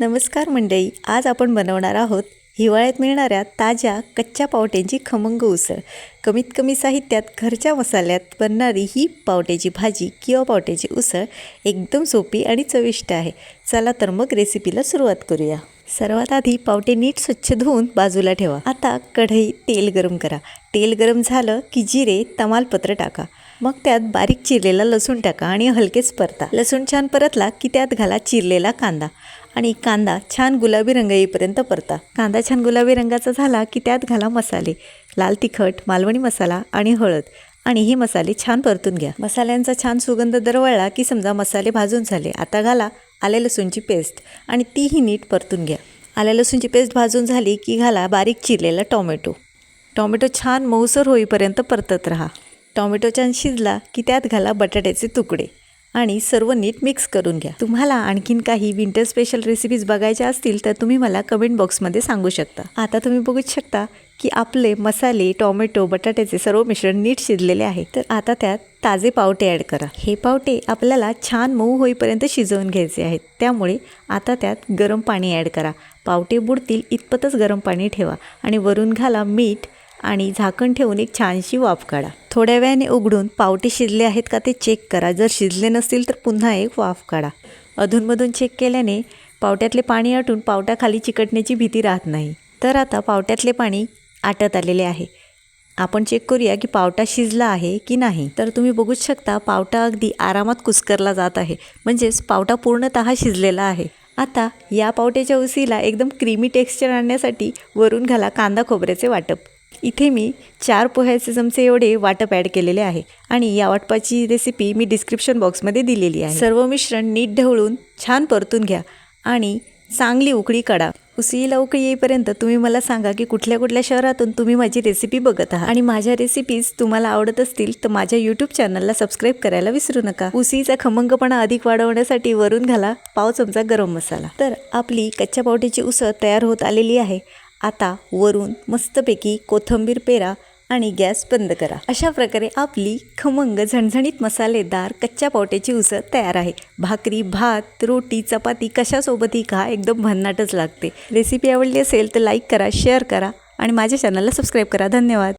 नमस्कार मंडळी आज आपण बनवणार आहोत हिवाळ्यात मिळणाऱ्या ताज्या कच्च्या पावट्यांची खमंग उसळ. कमीत कमी साहित्यात घरच्या मसाल्यात बनणारी ही पावट्याची भाजी किंवा पावट्याची उसळ एकदम सोपी आणि चविष्ट आहे. चला तर मग रेसिपीला सुरुवात करूया. सर्वात आधी पावटे नीट स्वच्छ धुवून बाजूला ठेवा. आता कढई तेल गरम करा. तेल गरम झालं की जिरे तमालपत्र टाका. मग त्यात बारीक चिरलेला लसूण टाका आणि हलकेच परता. लसूण छान परतला की त्यात घाला चिरलेला कांदा. आणि कांदा छान गुलाबी रंग येईपर्यंत परता. कांदा छान गुलाबी रंगाचा झाला की त्यात घाला मसाले. लाल तिखट मालवणी मसाला आणि हळद. आणि हे मसाले छान परतून घ्या. मसाल्यांचा छान सुगंध दरवळला की समजा मसाले भाजून झाले. आता घाला आले लसूणची पेस्ट आणि तीही नीट परतून घ्या. आल्या लसूणची पेस्ट भाजून झाली की घाला बारीक चिरलेला टॉमॅटो. टॉमॅटो छान मऊसर होईपर्यंत परतत राहा. टॉमॅटो छान शिजला की त्यात घाला बटाट्याचे तुकडे. आणि सर्व नीट मिक्स करून घ्या. तुम्हाला आणखीन काही विंटर स्पेशल रेसिपीज बघायच्या असतील तर तुम्ही मला कमेंट बॉक्समध्ये सांगू शकता. आता तुम्ही बघूच शकता की आपले मसाले टोमॅटो बटाट्याचे सर्व मिश्रण नीट शिजलेले आहे. तर आता त्यात ताजे पावटे ॲड करा. हे पावटे आपल्याला छान मऊ होईपर्यंत शिजवून घ्यायचे आहेत. त्यामुळे आता त्यात गरम पाणी ॲड करा. पावटे बुडतील इतपतच गरम पाणी ठेवा. आणि वरून घाला मीठ आणि झाकण ठेवून एक छानशी वाफ काढा. थोड्या वेळाने उघडून पावटे शिजले आहेत का ते चेक करा. जर शिजले नसतील तर पुन्हा एक वाफ काढा. अधूनमधून चेक केल्याने पावट्यातले पाणी आटून पावट्याखाली चिकटण्याची भीती राहत नाही. तर आता पावट्यातले पाणी आटत आलेले आहे. आपण चेक करूया की पावटा शिजला आहे की नाही. तर तुम्ही बघूच शकता पावटा अगदी आरामात कुस्करला जात आहे. म्हणजेच पावटा पूर्णतः शिजलेला आहे. आता या पावट्याच्या उसीला एकदम क्रीमी टेक्स्चर आणण्यासाठी वरून घाला कांदा खोबऱ्याचे वाटप. इथे मी चार पोह्याचे चमचे एवढे वाटप ॲड केलेले आहे. आणि या वाटपाची रेसिपी मी डिस्क्रिप्शन बॉक्समध्ये दिलेली आहे. सर्व मिश्रण नीट ढवळून छान परतून घ्या आणि चांगली उकळी काढा. उसीला उकळी येईपर्यंत तुम्ही मला सांगा की कुठल्या कुठल्या शहरातून तुम्ही माझी रेसिपी बघत आहात. आणि माझ्या रेसिपीज तुम्हाला आवडत असतील तर माझ्या यूट्यूब चॅनलला सबस्क्राईब करायला विसरू नका. उसीचा खमंगपणा अधिक वाढवण्यासाठी वरून घाला पाव चमचा गरम मसाला. तर आपली कच्च्या पावटीची उसळ तयार होत आलेली आहे. आता वरून मस्तपैकी कोथंबीर पेरा आणि गॅस बंद करा. अशा प्रकारे आपली खमंग झणझणीत मसालेदार कच्च्या पावट्याची उसळ तयार आहे. भाकरी भात रोटी चपाती कशासोबतही खा एकदम भन्नाटच लागते. रेसिपी आवडली असेल तर लाईक करा शेअर करा आणि माझ्या चॅनलला सबस्क्राईब करा. धन्यवाद.